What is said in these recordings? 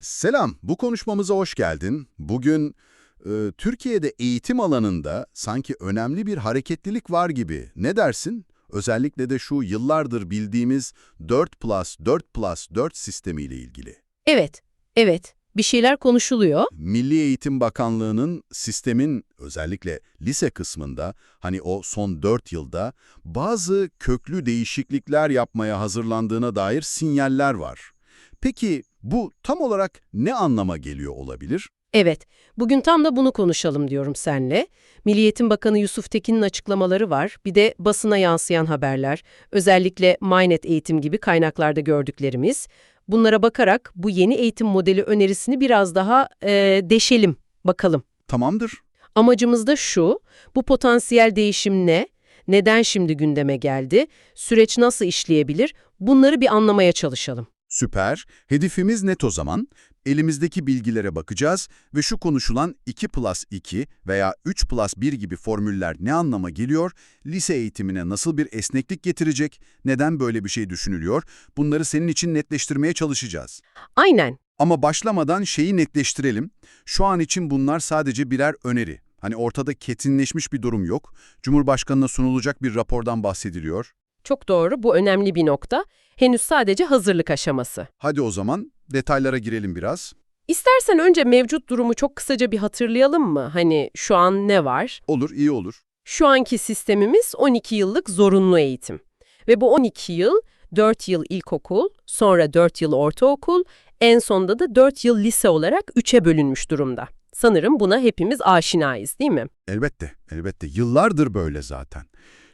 Selam, bu konuşmamıza hoş geldin. Bugün e, Türkiye'de eğitim alanında sanki önemli bir hareketlilik var gibi. Ne dersin? Özellikle de şu yıllardır bildiğimiz 4 plus 4 plus 4 sistemiyle ilgili. Evet, evet. Bir şeyler konuşuluyor. Milli Eğitim Bakanlığı'nın sistemin özellikle lise kısmında hani o son 4 yılda bazı köklü değişiklikler yapmaya hazırlandığına dair sinyaller var. Peki bu tam olarak ne anlama geliyor olabilir? Evet, bugün tam da bunu konuşalım diyorum senle. Milli Eğitim Bakanı Yusuf Tekin'in açıklamaları var. Bir de basına yansıyan haberler, özellikle MyNet Eğitim gibi kaynaklarda gördüklerimiz. Bunlara bakarak bu yeni eğitim modeli önerisini biraz daha e, deşelim, bakalım. Tamamdır. Amacımız da şu, bu potansiyel değişim ne? Neden şimdi gündeme geldi? Süreç nasıl işleyebilir? Bunları bir anlamaya çalışalım. Süper. Hedefimiz net o zaman. Elimizdeki bilgilere bakacağız ve şu konuşulan 2 plus 2 veya 3 plus 1 gibi formüller ne anlama geliyor, lise eğitimine nasıl bir esneklik getirecek, neden böyle bir şey düşünülüyor, bunları senin için netleştirmeye çalışacağız. Aynen. Ama başlamadan şeyi netleştirelim. Şu an için bunlar sadece birer öneri. Hani ortada ketinleşmiş bir durum yok. Cumhurbaşkanına sunulacak bir rapordan bahsediliyor. Çok doğru, bu önemli bir nokta. Henüz sadece hazırlık aşaması. Hadi o zaman detaylara girelim biraz. İstersen önce mevcut durumu çok kısaca bir hatırlayalım mı? Hani şu an ne var? Olur, iyi olur. Şu anki sistemimiz 12 yıllık zorunlu eğitim. Ve bu 12 yıl 4 yıl ilkokul, sonra 4 yıl ortaokul, en sonunda da 4 yıl lise olarak 3'e bölünmüş durumda. Sanırım buna hepimiz aşinayız değil mi? Elbette, elbette. Yıllardır böyle zaten.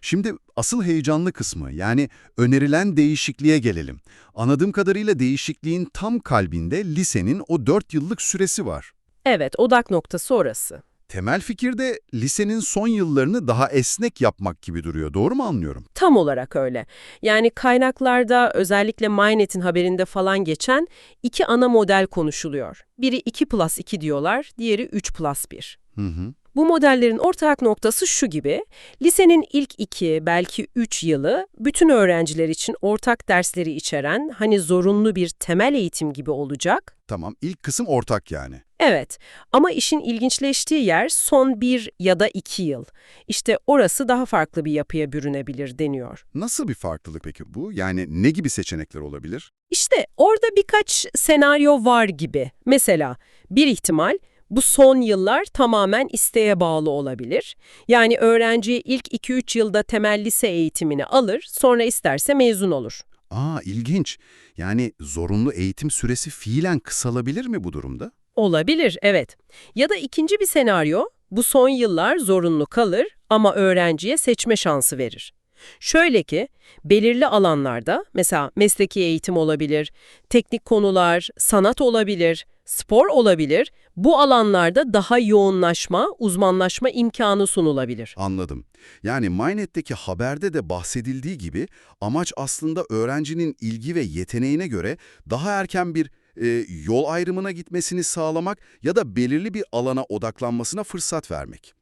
Şimdi asıl heyecanlı kısmı yani önerilen değişikliğe gelelim. Anladığım kadarıyla değişikliğin tam kalbinde lisenin o 4 yıllık süresi var. Evet, odak noktası orası. Temel fikir de lisenin son yıllarını daha esnek yapmak gibi duruyor. Doğru mu anlıyorum? Tam olarak öyle. Yani kaynaklarda özellikle MyNet'in haberinde falan geçen iki ana model konuşuluyor. Biri 2 plus 2 diyorlar, diğeri 3 plus 1. Hı hı. Bu modellerin ortak noktası şu gibi, lisenin ilk iki, belki üç yılı bütün öğrenciler için ortak dersleri içeren, hani zorunlu bir temel eğitim gibi olacak. Tamam, ilk kısım ortak yani. Evet ama işin ilginçleştiği yer son bir ya da iki yıl. İşte orası daha farklı bir yapıya bürünebilir deniyor. Nasıl bir farklılık peki bu? Yani ne gibi seçenekler olabilir? İşte orada birkaç senaryo var gibi. Mesela bir ihtimal bu son yıllar tamamen isteğe bağlı olabilir. Yani öğrenci ilk 2-3 yılda temel lise eğitimini alır, sonra isterse mezun olur. Aa, ilginç. Yani zorunlu eğitim süresi fiilen kısalabilir mi bu durumda? Olabilir, evet. Ya da ikinci bir senaryo, bu son yıllar zorunlu kalır ama öğrenciye seçme şansı verir. Şöyle ki, belirli alanlarda, mesela mesleki eğitim olabilir, teknik konular, sanat olabilir, spor olabilir, bu alanlarda daha yoğunlaşma, uzmanlaşma imkanı sunulabilir. Anladım. Yani MyNet'teki haberde de bahsedildiği gibi amaç aslında öğrencinin ilgi ve yeteneğine göre daha erken bir e, yol ayrımına gitmesini sağlamak ya da belirli bir alana odaklanmasına fırsat vermek.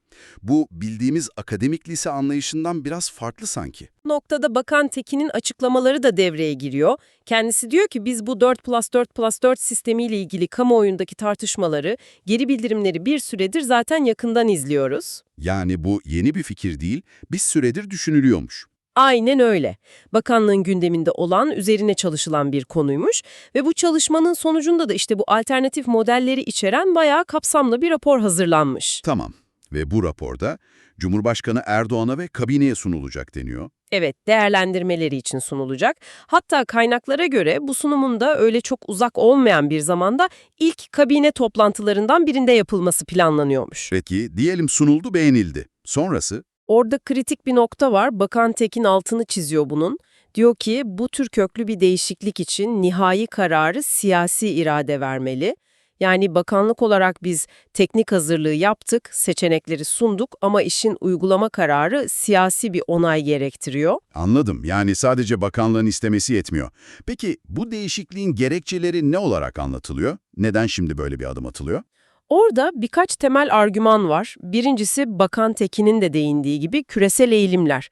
Bu bildiğimiz akademik lise anlayışından biraz farklı sanki. noktada Bakan Tekin'in açıklamaları da devreye giriyor. Kendisi diyor ki biz bu 4 plus 4 plus 4 sistemiyle ilgili kamuoyundaki tartışmaları, geri bildirimleri bir süredir zaten yakından izliyoruz. Yani bu yeni bir fikir değil, bir süredir düşünülüyormuş. Aynen öyle. Bakanlığın gündeminde olan, üzerine çalışılan bir konuymuş ve bu çalışmanın sonucunda da işte bu alternatif modelleri içeren bayağı kapsamlı bir rapor hazırlanmış. Tamam ve bu raporda Cumhurbaşkanı Erdoğan'a ve kabineye sunulacak deniyor. Evet, değerlendirmeleri için sunulacak. Hatta kaynaklara göre bu sunumun da öyle çok uzak olmayan bir zamanda ilk kabine toplantılarından birinde yapılması planlanıyormuş. Peki diyelim sunuldu beğenildi. Sonrası? Orada kritik bir nokta var. Bakan Tekin altını çiziyor bunun. Diyor ki bu tür köklü bir değişiklik için nihai kararı siyasi irade vermeli. Yani bakanlık olarak biz teknik hazırlığı yaptık, seçenekleri sunduk ama işin uygulama kararı siyasi bir onay gerektiriyor. Anladım. Yani sadece bakanlığın istemesi yetmiyor. Peki bu değişikliğin gerekçeleri ne olarak anlatılıyor? Neden şimdi böyle bir adım atılıyor? Orada birkaç temel argüman var. Birincisi Bakan Tekin'in de değindiği gibi küresel eğilimler.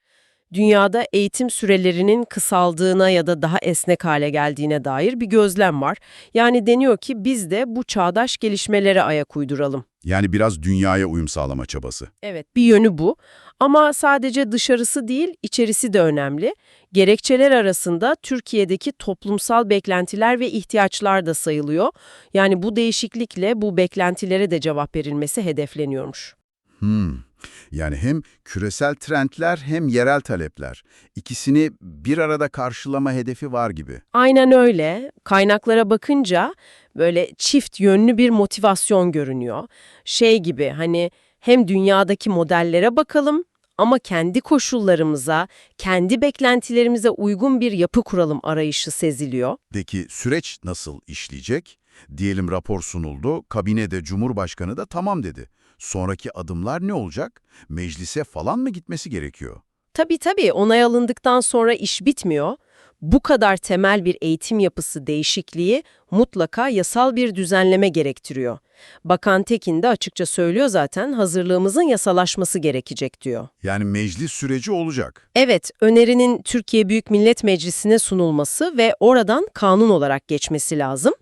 Dünyada eğitim sürelerinin kısaldığına ya da daha esnek hale geldiğine dair bir gözlem var. Yani deniyor ki biz de bu çağdaş gelişmelere ayak uyduralım. Yani biraz dünyaya uyum sağlama çabası. Evet, bir yönü bu. Ama sadece dışarısı değil, içerisi de önemli. Gerekçeler arasında Türkiye'deki toplumsal beklentiler ve ihtiyaçlar da sayılıyor. Yani bu değişiklikle bu beklentilere de cevap verilmesi hedefleniyormuş. Hmm. Yani hem küresel trendler hem yerel talepler. İkisini bir arada karşılama hedefi var gibi. Aynen öyle. Kaynaklara bakınca böyle çift yönlü bir motivasyon görünüyor. Şey gibi hani hem dünyadaki modellere bakalım ama kendi koşullarımıza, kendi beklentilerimize uygun bir yapı kuralım arayışı seziliyor. Peki süreç nasıl işleyecek? Diyelim rapor sunuldu, kabinede Cumhurbaşkanı da tamam dedi. Sonraki adımlar ne olacak? Meclise falan mı gitmesi gerekiyor? Tabii tabii onay alındıktan sonra iş bitmiyor. Bu kadar temel bir eğitim yapısı değişikliği mutlaka yasal bir düzenleme gerektiriyor. Bakan Tekin de açıkça söylüyor zaten hazırlığımızın yasalaşması gerekecek diyor. Yani meclis süreci olacak. Evet, önerinin Türkiye Büyük Millet Meclisi'ne sunulması ve oradan kanun olarak geçmesi lazım.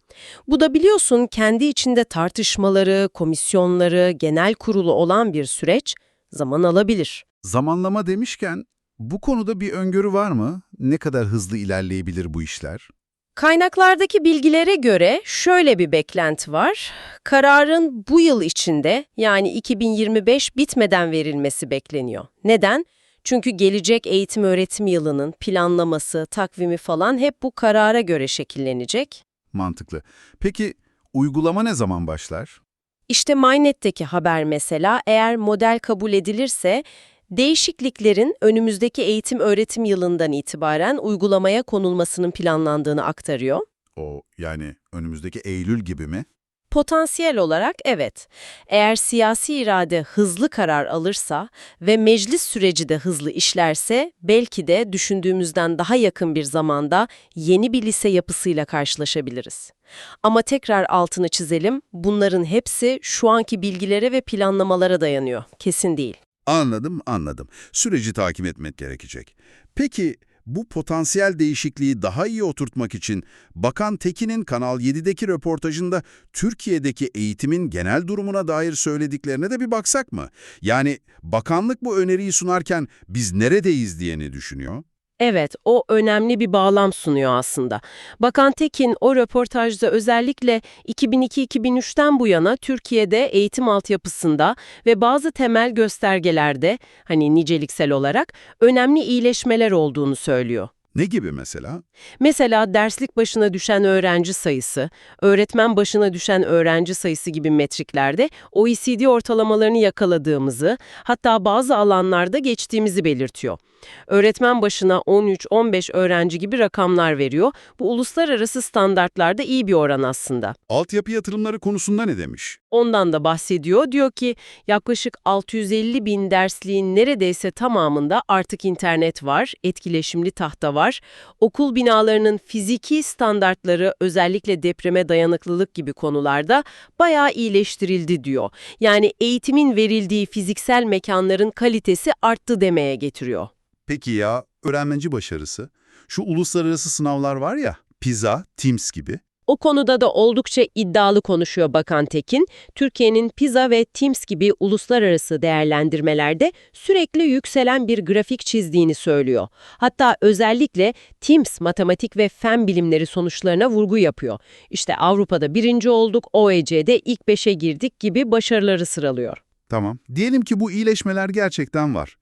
Bu da biliyorsun kendi içinde tartışmaları, komisyonları, genel kurulu olan bir süreç zaman alabilir. Zamanlama demişken bu konuda bir öngörü var mı? Ne kadar hızlı ilerleyebilir bu işler? Kaynaklardaki bilgilere göre şöyle bir beklenti var. Kararın bu yıl içinde yani 2025 bitmeden verilmesi bekleniyor. Neden? Çünkü gelecek eğitim öğretim yılının planlaması, takvimi falan hep bu karara göre şekillenecek. Mantıklı. Peki uygulama ne zaman başlar? İşte MyNet'teki haber mesela eğer model kabul edilirse değişikliklerin önümüzdeki eğitim öğretim yılından itibaren uygulamaya konulmasının planlandığını aktarıyor. O yani önümüzdeki Eylül gibi mi? Potansiyel olarak evet. Eğer siyasi irade hızlı karar alırsa ve meclis süreci de hızlı işlerse belki de düşündüğümüzden daha yakın bir zamanda yeni bir lise yapısıyla karşılaşabiliriz. Ama tekrar altını çizelim, bunların hepsi şu anki bilgilere ve planlamalara dayanıyor. Kesin değil. Anladım, anladım. Süreci takip etmek gerekecek. Peki bu potansiyel değişikliği daha iyi oturtmak için Bakan Tekin'in Kanal 7'deki röportajında Türkiye'deki eğitimin genel durumuna dair söylediklerine de bir baksak mı? Yani bakanlık bu öneriyi sunarken biz neredeyiz diye ne düşünüyor? Evet, o önemli bir bağlam sunuyor aslında. Bakan Tekin o röportajda özellikle 2002-2003'ten bu yana Türkiye'de eğitim altyapısında ve bazı temel göstergelerde, hani niceliksel olarak, önemli iyileşmeler olduğunu söylüyor. Ne gibi mesela? Mesela derslik başına düşen öğrenci sayısı, öğretmen başına düşen öğrenci sayısı gibi metriklerde OECD ortalamalarını yakaladığımızı, hatta bazı alanlarda geçtiğimizi belirtiyor. Öğretmen başına 13-15 öğrenci gibi rakamlar veriyor. Bu uluslararası standartlarda iyi bir oran aslında. Altyapı yatırımları konusunda ne demiş? Ondan da bahsediyor. Diyor ki yaklaşık 650 bin dersliğin neredeyse tamamında artık internet var, etkileşimli tahta var. Okul binalarının fiziki standartları özellikle depreme dayanıklılık gibi konularda bayağı iyileştirildi diyor. Yani eğitimin verildiği fiziksel mekanların kalitesi arttı demeye getiriyor. Peki ya öğrenmeci başarısı? Şu uluslararası sınavlar var ya, PISA, TIMSS gibi. O konuda da oldukça iddialı konuşuyor Bakan Tekin. Türkiye'nin PISA ve TIMSS gibi uluslararası değerlendirmelerde sürekli yükselen bir grafik çizdiğini söylüyor. Hatta özellikle TIMSS matematik ve fen bilimleri sonuçlarına vurgu yapıyor. İşte Avrupa'da birinci olduk, OECD'de ilk beşe girdik gibi başarıları sıralıyor. Tamam. Diyelim ki bu iyileşmeler gerçekten var.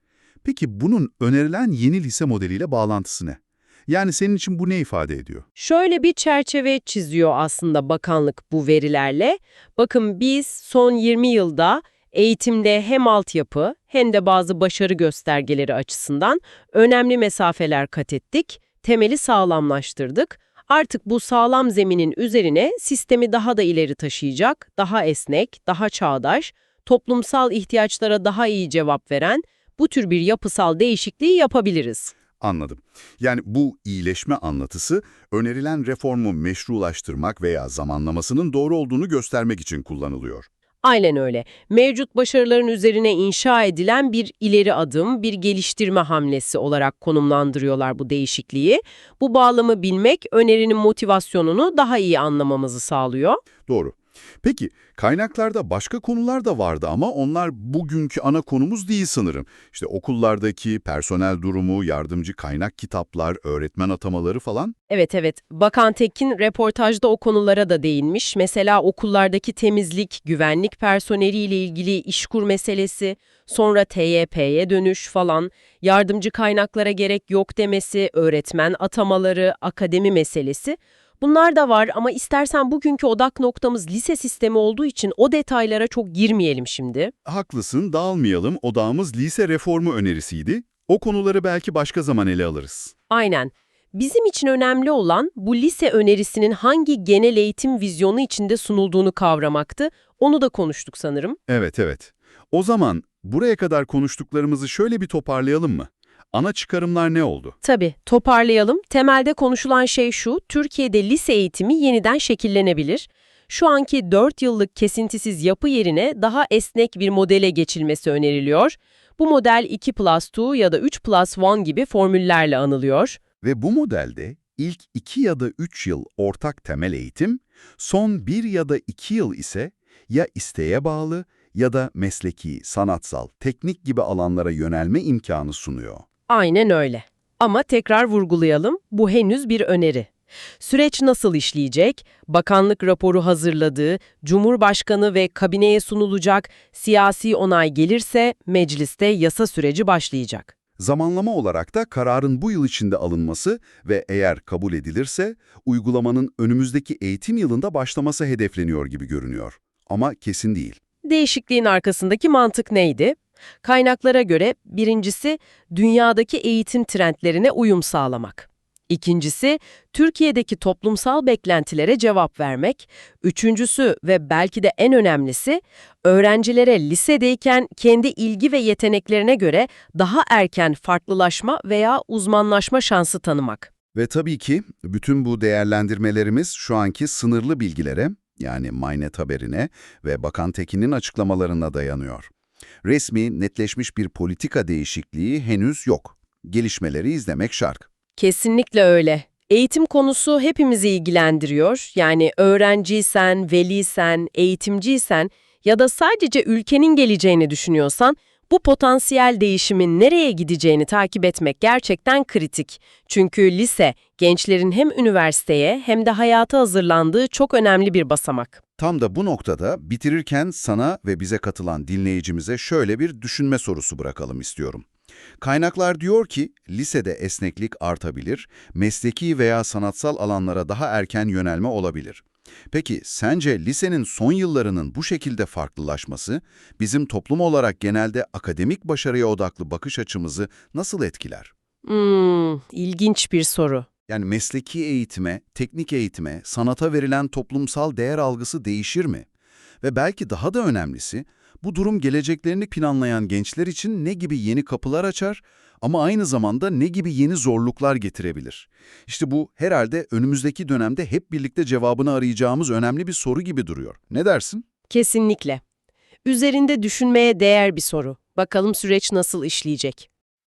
Peki bunun önerilen yeni lise modeliyle bağlantısı ne? Yani senin için bu ne ifade ediyor? Şöyle bir çerçeve çiziyor aslında bakanlık bu verilerle. Bakın biz son 20 yılda eğitimde hem altyapı hem de bazı başarı göstergeleri açısından önemli mesafeler kat ettik, temeli sağlamlaştırdık. Artık bu sağlam zeminin üzerine sistemi daha da ileri taşıyacak, daha esnek, daha çağdaş, toplumsal ihtiyaçlara daha iyi cevap veren bu tür bir yapısal değişikliği yapabiliriz. Anladım. Yani bu iyileşme anlatısı önerilen reformu meşrulaştırmak veya zamanlamasının doğru olduğunu göstermek için kullanılıyor. Aynen öyle. Mevcut başarıların üzerine inşa edilen bir ileri adım, bir geliştirme hamlesi olarak konumlandırıyorlar bu değişikliği. Bu bağlamı bilmek önerinin motivasyonunu daha iyi anlamamızı sağlıyor. Doğru. Peki kaynaklarda başka konular da vardı ama onlar bugünkü ana konumuz değil sanırım. İşte okullardaki personel durumu, yardımcı kaynak kitaplar, öğretmen atamaları falan. Evet evet. Bakan Tekin reportajda o konulara da değinmiş. Mesela okullardaki temizlik, güvenlik personeliyle ilgili işkur meselesi, sonra TYP'ye dönüş falan, yardımcı kaynaklara gerek yok demesi, öğretmen atamaları, akademi meselesi. Bunlar da var ama istersen bugünkü odak noktamız lise sistemi olduğu için o detaylara çok girmeyelim şimdi. Haklısın, dağılmayalım. Odağımız lise reformu önerisiydi. O konuları belki başka zaman ele alırız. Aynen. Bizim için önemli olan bu lise önerisinin hangi genel eğitim vizyonu içinde sunulduğunu kavramaktı. Onu da konuştuk sanırım. Evet, evet. O zaman buraya kadar konuştuklarımızı şöyle bir toparlayalım mı? Ana çıkarımlar ne oldu? Tabii, toparlayalım. Temelde konuşulan şey şu, Türkiye'de lise eğitimi yeniden şekillenebilir. Şu anki 4 yıllık kesintisiz yapı yerine daha esnek bir modele geçilmesi öneriliyor. Bu model 2 plus 2 ya da 3 plus 1 gibi formüllerle anılıyor. Ve bu modelde ilk 2 ya da 3 yıl ortak temel eğitim, son 1 ya da 2 yıl ise ya isteğe bağlı ya da mesleki, sanatsal, teknik gibi alanlara yönelme imkanı sunuyor. Aynen öyle. Ama tekrar vurgulayalım, bu henüz bir öneri. Süreç nasıl işleyecek? Bakanlık raporu hazırladığı, Cumhurbaşkanı ve kabineye sunulacak, siyasi onay gelirse mecliste yasa süreci başlayacak. Zamanlama olarak da kararın bu yıl içinde alınması ve eğer kabul edilirse uygulamanın önümüzdeki eğitim yılında başlaması hedefleniyor gibi görünüyor. Ama kesin değil. Değişikliğin arkasındaki mantık neydi? Kaynaklara göre birincisi dünyadaki eğitim trendlerine uyum sağlamak. İkincisi Türkiye'deki toplumsal beklentilere cevap vermek. Üçüncüsü ve belki de en önemlisi öğrencilere lisedeyken kendi ilgi ve yeteneklerine göre daha erken farklılaşma veya uzmanlaşma şansı tanımak. Ve tabii ki bütün bu değerlendirmelerimiz şu anki sınırlı bilgilere, yani Mynet haberine ve Bakan Tekin'in açıklamalarına dayanıyor. Resmi, netleşmiş bir politika değişikliği henüz yok. Gelişmeleri izlemek şart. Kesinlikle öyle. Eğitim konusu hepimizi ilgilendiriyor. Yani öğrenciysen, veliysen, eğitimciysen ya da sadece ülkenin geleceğini düşünüyorsan bu potansiyel değişimin nereye gideceğini takip etmek gerçekten kritik. Çünkü lise, gençlerin hem üniversiteye hem de hayata hazırlandığı çok önemli bir basamak. Tam da bu noktada bitirirken sana ve bize katılan dinleyicimize şöyle bir düşünme sorusu bırakalım istiyorum. Kaynaklar diyor ki lisede esneklik artabilir, mesleki veya sanatsal alanlara daha erken yönelme olabilir. Peki sence lisenin son yıllarının bu şekilde farklılaşması bizim toplum olarak genelde akademik başarıya odaklı bakış açımızı nasıl etkiler? Hmm, ilginç bir soru. Yani mesleki eğitime, teknik eğitime, sanata verilen toplumsal değer algısı değişir mi? Ve belki daha da önemlisi, bu durum geleceklerini planlayan gençler için ne gibi yeni kapılar açar ama aynı zamanda ne gibi yeni zorluklar getirebilir? İşte bu herhalde önümüzdeki dönemde hep birlikte cevabını arayacağımız önemli bir soru gibi duruyor. Ne dersin? Kesinlikle. Üzerinde düşünmeye değer bir soru. Bakalım süreç nasıl işleyecek?